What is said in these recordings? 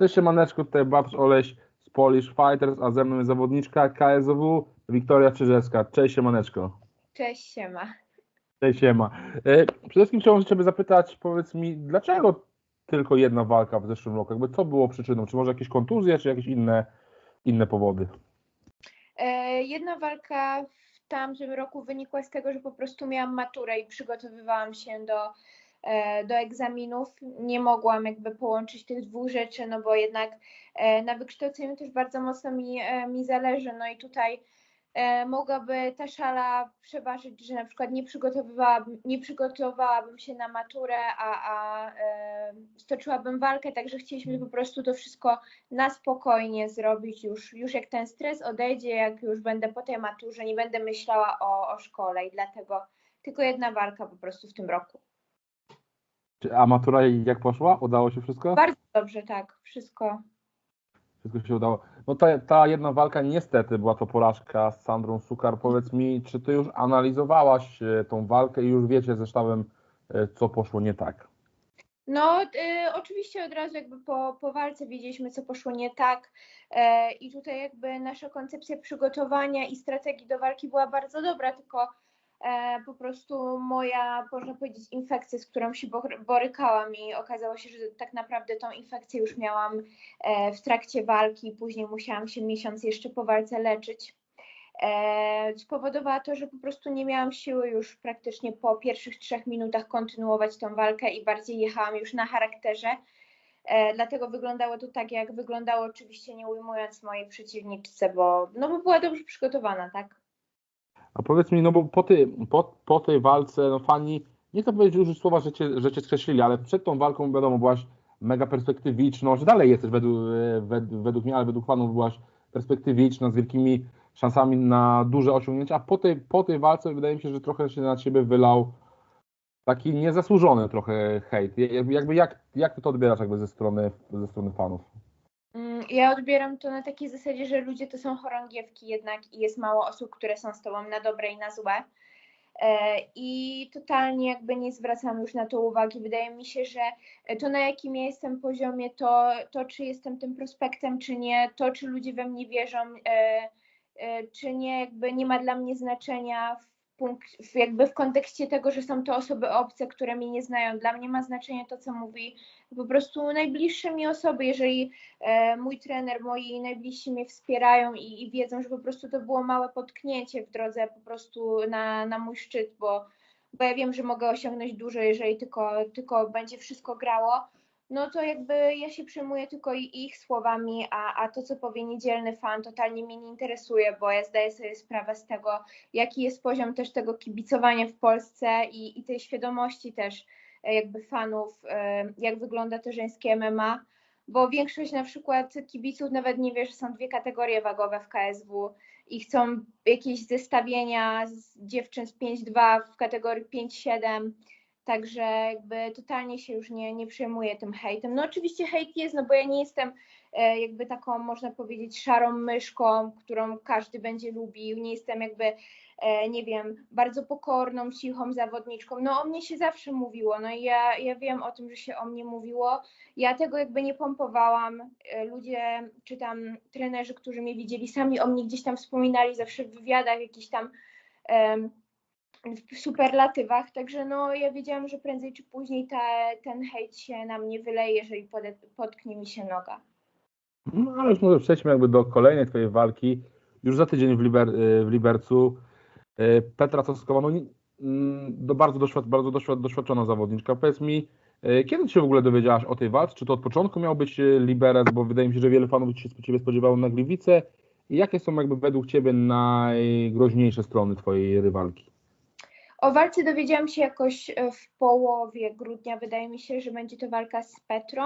Cześć siemaneczko, tutaj Babsz Oleś z Polish Fighters, a ze mną jest zawodniczka KSW Wiktoria Czyżewska. Cześć siemaneczko. Cześć, siema. Cześć siema. E, Przede wszystkim chciałbym Ciebie zapytać, powiedz mi, dlaczego tylko jedna walka w zeszłym roku? Jakby co było przyczyną? Czy może jakieś kontuzje, czy jakieś inne, inne powody? E, jedna walka w tamtym roku wynikła z tego, że po prostu miałam maturę i przygotowywałam się do, do egzaminów. Nie mogłam jakby połączyć tych dwóch rzeczy, no bo jednak e, na wykształceniu też bardzo mocno mi, e, mi zależy. No i tutaj e, mogłaby ta szala przeważyć, że na przykład nie przygotowywałabym, nie przygotowałabym się na maturę, a, a e, stoczyłabym walkę, także chcieliśmy po prostu to wszystko na spokojnie zrobić już, już jak ten stres odejdzie, jak już będę po tej maturze, nie będę myślała o, o szkole i dlatego tylko jedna walka po prostu w tym roku. Czy, a matura jak poszła? Udało się wszystko? Bardzo dobrze, tak, wszystko. Wszystko się udało. No ta, ta jedna walka niestety była to porażka z Sandrą Sukar. Powiedz mi, czy Ty już analizowałaś e, tą walkę i już wiecie ze sztabem, e, co poszło nie tak? No, y, oczywiście od razu jakby po, po walce wiedzieliśmy, co poszło nie tak i tutaj jakby nasza koncepcja przygotowania i strategii do walki była bardzo dobra, tylko po prostu moja, można powiedzieć, infekcja, z którą się bo- borykałam i okazało się, że tak naprawdę tą infekcję już miałam e, w trakcie walki, później musiałam się miesiąc jeszcze po walce leczyć. E, spowodowała to, że po prostu nie miałam siły już praktycznie po pierwszych trzech minutach kontynuować tą walkę i bardziej jechałam już na charakterze. E, dlatego wyglądało to tak, jak wyglądało, oczywiście nie ujmując mojej przeciwniczce, bo, no bo była dobrze przygotowana, tak? A powiedz mi, no bo po, tej po, po tej walce, no fani, nie chcę powiedzieć już słowa, że cię, że cię skreślili, ale przed tą walką, wiadomo, byłaś mega perspektywiczną, że dalej jesteś według, według, według mnie, ale według fanów byłaś perspektywiczna, z wielkimi szansami na duże osiągnięcia, a po tej, po tej walce wydaje mi się, że trochę się na ciebie wylał taki niezasłużony trochę hejt. Jakby jak, jak ty to odbierasz jakby ze strony, ze strony fanów? Ja odbieram to na takiej zasadzie, że ludzie to są chorągiewki jednak i jest mało osób, które są z tobą na dobre i na złe. E, I totalnie jakby nie zwracam już na to uwagi. Wydaje mi się, że to na jakim ja jestem poziomie, to, to czy jestem tym prospektem, czy nie, to czy ludzie we mnie wierzą, e, e, czy nie, jakby nie ma dla mnie znaczenia w, punkt, jakby w kontekście tego, że są to osoby obce, które mnie nie znają. Dla mnie ma znaczenie to, co mówi po prostu najbliższe mi osoby, jeżeli e, mój trener, moi najbliżsi mnie wspierają i, i wiedzą, że po prostu to było małe potknięcie w drodze po prostu na, na mój szczyt, bo, bo ja wiem, że mogę osiągnąć dużo, jeżeli tylko, tylko będzie wszystko grało, no to jakby ja się przejmuję tylko ich słowami, a, a to, co powie niedzielny fan, totalnie mnie nie interesuje, bo ja zdaję sobie sprawę z tego, jaki jest poziom też tego kibicowania w Polsce i, i tej świadomości też e, jakby fanów, e, jak wygląda to żeńskie MMA, bo większość na przykład kibiców nawet nie wie, że są dwie kategorie wagowe w KSW i chcą jakieś zestawienia z dziewczyn z 5-2 w kategorii 5-7, także jakby totalnie się już nie, nie przejmuję tym hejtem. No oczywiście hejt jest, no bo ja nie jestem e, jakby taką, można powiedzieć, szarą myszką, którą każdy będzie lubił, nie jestem jakby e, nie wiem, bardzo pokorną, cichą zawodniczką. No o mnie się zawsze mówiło, no i ja, ja wiem o tym, że się o mnie mówiło. Ja tego jakby nie pompowałam. E, Ludzie, czy tam trenerzy, którzy mnie widzieli, sami o mnie gdzieś tam wspominali zawsze w wywiadach, jakichś tam w superlatywach, także no ja wiedziałam, że prędzej czy później te, ten hejt się na mnie wyleje, jeżeli pode, potknie mi się noga. No ale już może przejdźmy jakby do kolejnej twojej walki. Już za tydzień w, Liber, w Libercu e, Petra Coskowa, no, mm, do bardzo, doświad, bardzo doświad, doświadczona zawodniczka. Powiedz mi, e, kiedy ty się w ogóle dowiedziałaś o tej walce? Czy to od początku miał być e, Liberec, bo wydaje mi się, że wiele fanów się ciebie spodziewało na Gliwice. I jakie są jakby według ciebie najgroźniejsze strony twojej rywalki? O walce dowiedziałam się jakoś e, w połowie grudnia. Wydaje mi się, że będzie to walka z Petrą.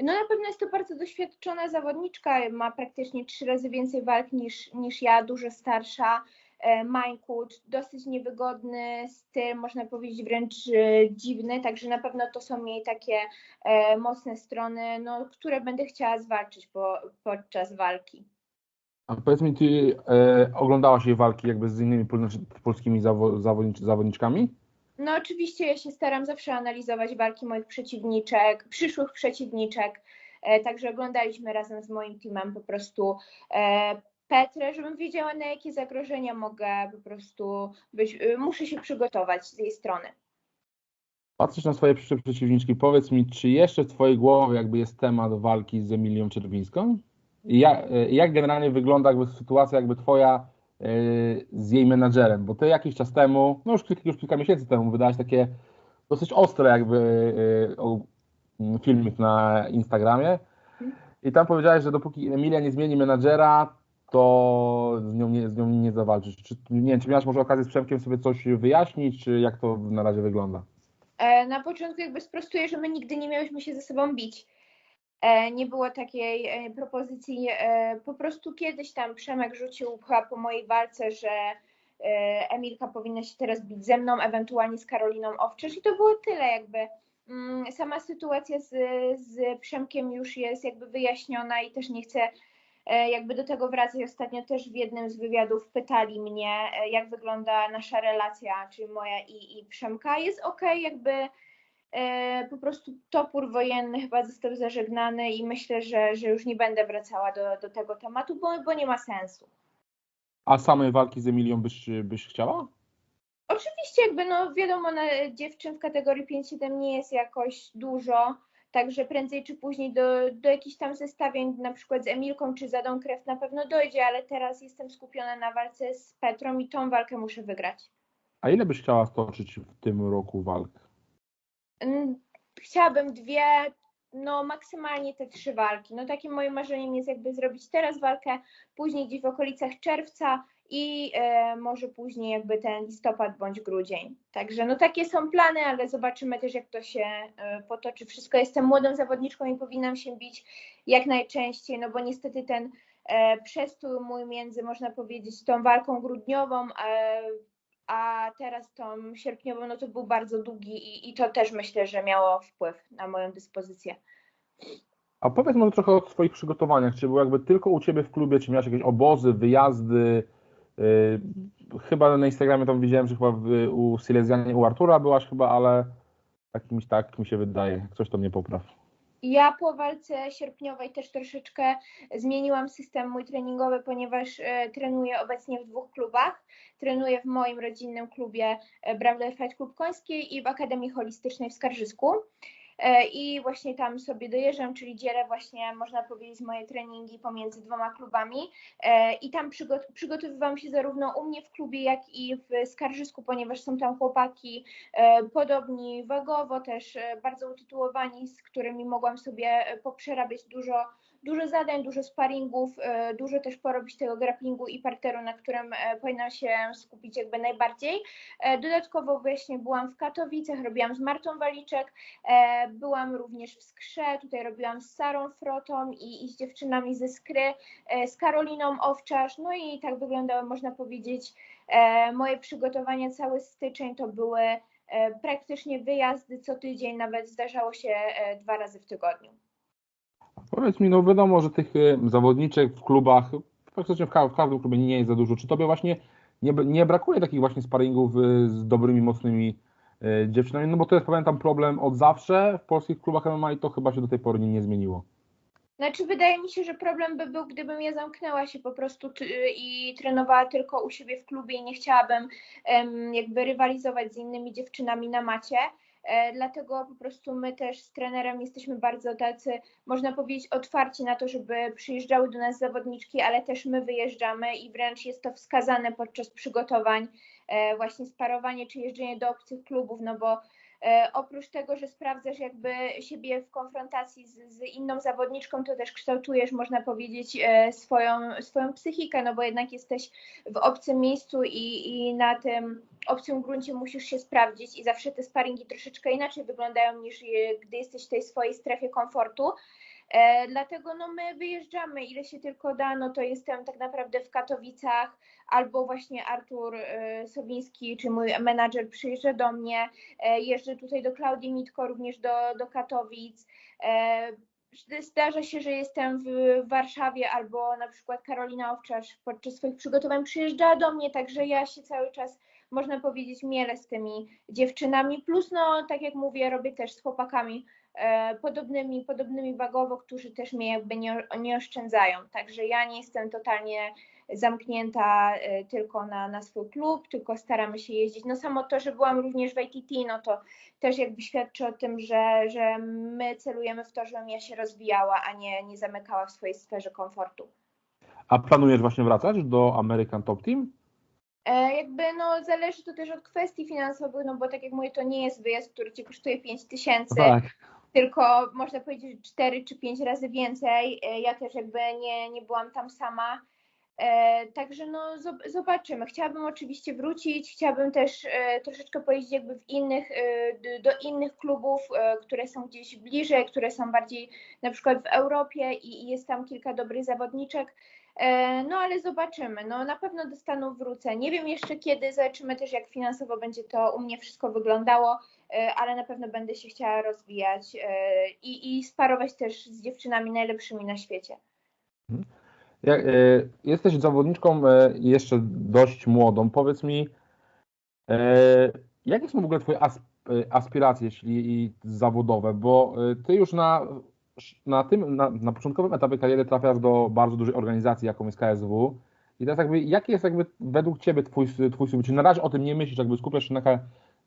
No na pewno jest to bardzo doświadczona zawodniczka, ma praktycznie trzy razy więcej walk niż, niż ja, dużo starsza. E, Mańkut, dosyć niewygodny styl, można powiedzieć wręcz e, dziwny, także na pewno to są jej takie mocne strony, no, które będę chciała zwalczyć po, podczas walki. A powiedz mi, ty e, oglądałaś jej walki jakby z innymi pol- znaczy polskimi zawo, zawodnicz, zawodniczkami? No oczywiście ja się staram zawsze analizować walki moich przeciwniczek, przyszłych przeciwniczek, Także oglądaliśmy razem z moim teamem po prostu Petrę, żebym wiedziała na jakie zagrożenia mogę po prostu być, muszę się przygotować z jej strony. Patrzysz na swoje przyszłe przeciwniczki, powiedz mi, czy jeszcze w Twojej głowie jakby jest temat walki z Emilią Czerwińską? Jak, jak generalnie wygląda jakby sytuacja jakby Twoja z jej menadżerem, bo ty jakiś czas temu, no już kilka, już kilka miesięcy temu wydałaś takie dosyć ostre jakby y, filmik na Instagramie i tam powiedziałeś, że dopóki Emilia nie zmieni menadżera, to z nią nie, z nią nie zawalczysz. Czy, nie wiem, czy miałaś może okazję z Przemkiem sobie coś wyjaśnić, czy jak to na razie wygląda? E, na początku jakby sprostuję, że my nigdy nie miałyśmy się ze sobą bić. E, nie było takiej e, propozycji. E, po prostu kiedyś tam Przemek rzucił chyba po mojej walce, że Emilka powinna się teraz bić ze mną, ewentualnie z Karoliną Owczarz i to było tyle jakby. Mm, sama sytuacja z, z Przemkiem już jest jakby wyjaśniona i też nie chcę jakby do tego wracać. Ostatnio też w jednym z wywiadów pytali mnie, jak wygląda nasza relacja, czyli moja i, i Przemka. Jest ok, jakby po prostu topór wojenny chyba został zażegnany i myślę, że, że już nie będę wracała do, do tego tematu, bo, bo nie ma sensu. A samej walki z Emilią byś, byś chciała? Oczywiście, jakby no wiadomo, na dziewczyn w kategorii 5-7 nie jest jakoś dużo, także prędzej czy później do, do jakichś tam zestawień, na przykład z Emilką czy Zadą Krew na pewno dojdzie, ale teraz jestem skupiona na walce z Petrą i tą walkę muszę wygrać. A ile byś chciała stoczyć w tym roku walk? Chciałabym dwie, no maksymalnie te trzy walki. No takim moim marzeniem jest jakby zrobić teraz walkę, później gdzieś w okolicach czerwca i e, może później jakby ten listopad bądź grudzień. Także no takie są plany, ale zobaczymy też jak to się e, potoczy wszystko. Jestem młodą zawodniczką i powinnam się bić jak najczęściej, no bo niestety ten e, przestój mój między, można powiedzieć, tą walką grudniową, a teraz tą sierpniową, no to był bardzo długi i, i to też myślę, że miało wpływ na moją dyspozycję. A powiedz może trochę o swoich przygotowaniach. Czy było jakby tylko u Ciebie w klubie, czy miałeś jakieś obozy, wyjazdy? Yy, chyba na Instagramie tam widziałem, że chyba w, u Silesianie, u Artura byłaś chyba, ale jakimś tak mi się wydaje. Coś to mnie popraw. Ja po walce sierpniowej też troszeczkę zmieniłam system mój treningowy, ponieważ e, trenuję obecnie w dwóch klubach. Trenuję w moim rodzinnym klubie e, Bravler Fight Club Końskiej i w Akademii Holistycznej w Skarżysku. E, i właśnie tam sobie dojeżdżam, czyli dzielę właśnie, można powiedzieć, moje treningi pomiędzy dwoma klubami e, i tam przygotowywałam się zarówno u mnie w klubie, jak i w Skarżysku, ponieważ są tam chłopaki e, podobni wagowo, też bardzo utytułowani, z którymi mogłam sobie poprzerabiać dużo dużo zadań, dużo sparingów, dużo też porobić tego grapplingu i parteru, na którym powinnam się skupić jakby najbardziej. Dodatkowo właśnie byłam w Katowicach, robiłam z Martą Waliczek, byłam również w Skrze, tutaj robiłam z Sarą Frotą i, i z dziewczynami ze Skry, z Karoliną Owczarz, no i tak wyglądały, można powiedzieć, moje przygotowania, cały styczeń to były praktycznie wyjazdy co tydzień, nawet zdarzało się dwa razy w tygodniu. Powiedz mi, no wiadomo, że tych zawodniczek w klubach, praktycznie w, każdym klubie nie jest za dużo. Czy tobie właśnie nie, nie brakuje takich właśnie sparingów z dobrymi, mocnymi dziewczynami? No bo to jest, pamiętam, problem od zawsze w polskich klubach MMA i to chyba się do tej pory nie, nie zmieniło. Znaczy, wydaje mi się, że problem by był, gdybym ja zamknęła się po prostu i trenowała tylko u siebie w klubie i nie chciałabym um, jakby rywalizować z innymi dziewczynami na macie. E, dlatego po prostu my też z trenerem jesteśmy bardzo tacy, można powiedzieć, otwarci na to, żeby przyjeżdżały do nas zawodniczki, ale też my wyjeżdżamy i wręcz jest to wskazane podczas przygotowań, e, właśnie sparowanie czy jeżdżenie do obcych klubów, no bo oprócz tego, że sprawdzasz jakby siebie w konfrontacji z, z, inną zawodniczką, to też kształtujesz, można powiedzieć, e, swoją, swoją psychikę, no bo jednak jesteś w obcym miejscu i, i na tym obcym gruncie musisz się sprawdzić i zawsze te sparingi troszeczkę inaczej wyglądają niż gdy jesteś w tej swojej strefie komfortu. E, dlatego no my wyjeżdżamy ile się tylko da, no to jestem tak naprawdę w Katowicach albo właśnie Artur e, Sowiński, czy mój menadżer przyjeżdża do mnie, e, jeżdżę tutaj do Klaudii Mitko, również do, do Katowic. Zdarza się, że jestem w Warszawie albo na przykład Karolina Owczarz podczas swoich przygotowań przyjeżdża do mnie, także ja się cały czas można powiedzieć mielę z tymi dziewczynami, plus no tak jak mówię, robię też z chłopakami podobnymi, podobnymi wagowo, którzy też mnie jakby nie, nie oszczędzają. Także ja nie jestem totalnie zamknięta e, tylko na, na swój klub, tylko staramy się jeździć. No samo to, że byłam również w ITT, no to też jakby świadczy o tym, że, że my celujemy w to, żebym ja się rozwijała, a nie, nie zamykała w swojej sferze komfortu. A planujesz właśnie wracać do American Top Team? E, jakby no zależy to też od kwestii finansowych, no bo tak jak mówię, to nie jest wyjazd, który ci kosztuje 5 tysięcy, tak. Tylko można powiedzieć 4 czy 5 razy więcej. E, ja też jakby nie, nie byłam tam sama. E, także no zobaczymy. Chciałabym oczywiście wrócić, chciałabym też e, troszeczkę pojeździć jakby w innych, e, do innych klubów, które są gdzieś bliżej, które są bardziej na przykład w Europie i, jest tam kilka dobrych zawodniczek. No ale zobaczymy. No na pewno do Stanów wrócę. Nie wiem jeszcze kiedy, zobaczymy też jak finansowo będzie to u mnie wszystko wyglądało, ale na pewno będę się chciała rozwijać i, i sparować też z dziewczynami najlepszymi na świecie. Mhm. Jesteś zawodniczką jeszcze dość młodą. Powiedz mi, jakie są w ogóle Twoje aspiracje jeśli zawodowe? Bo Ty już na na tym, na, na początkowym etapie kariery trafiasz do bardzo dużej organizacji, jaką jest KSW. I teraz jakby, jaki jest jakby według Ciebie Twój, twój Czy na razie o tym nie myślisz, jakby skupiasz się na,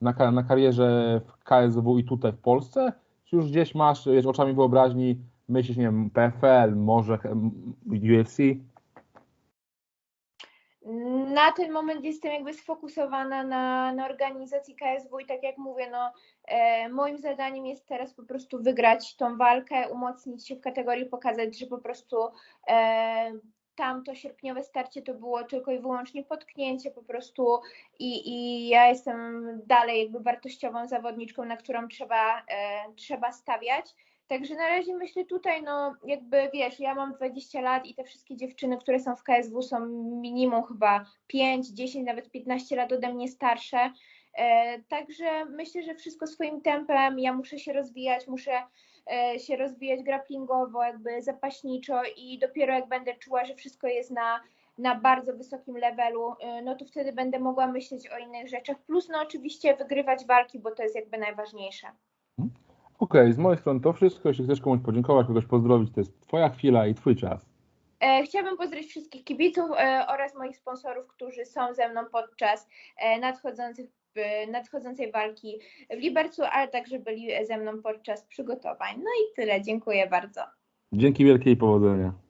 na, na karierze w KSW i tutaj w Polsce? Czy już gdzieś masz, wiesz, oczami wyobraźni, myślisz, nie wiem, PFL, może UFC? na ten moment jestem jakby sfokusowana na, na organizacji KSW i tak jak mówię, no, e, moim zadaniem jest teraz po prostu wygrać tą walkę, umocnić się w kategorii, pokazać, że po prostu e, tamto sierpniowe starcie to było tylko i wyłącznie potknięcie po prostu i, i ja jestem dalej jakby wartościową zawodniczką, na którą trzeba, e, trzeba stawiać Także na razie myślę tutaj, no jakby wiesz, ja mam 20 lat i te wszystkie dziewczyny, które są w KSW są minimum chyba 5, 10, nawet 15 lat ode mnie starsze. E, także myślę, że wszystko swoim tempem, ja muszę się rozwijać, muszę e, się rozwijać grapplingowo, jakby zapaśniczo i dopiero jak będę czuła, że wszystko jest na, na bardzo wysokim levelu, e, no to wtedy będę mogła myśleć o innych rzeczach. Plus no oczywiście wygrywać walki, bo to jest jakby najważniejsze. Okej, okay, z mojej strony to wszystko. Jeśli chcesz komuś podziękować, kogoś pozdrowić, to jest Twoja chwila i Twój czas. E, chciałabym pozdrowić wszystkich kibiców e, oraz moich sponsorów, którzy są ze mną podczas e, nadchodzących, nadchodzącej walki w Libercu, ale także byli ze mną podczas przygotowań. No i tyle. Dziękuję bardzo. Dzięki wielkiej powodzenia.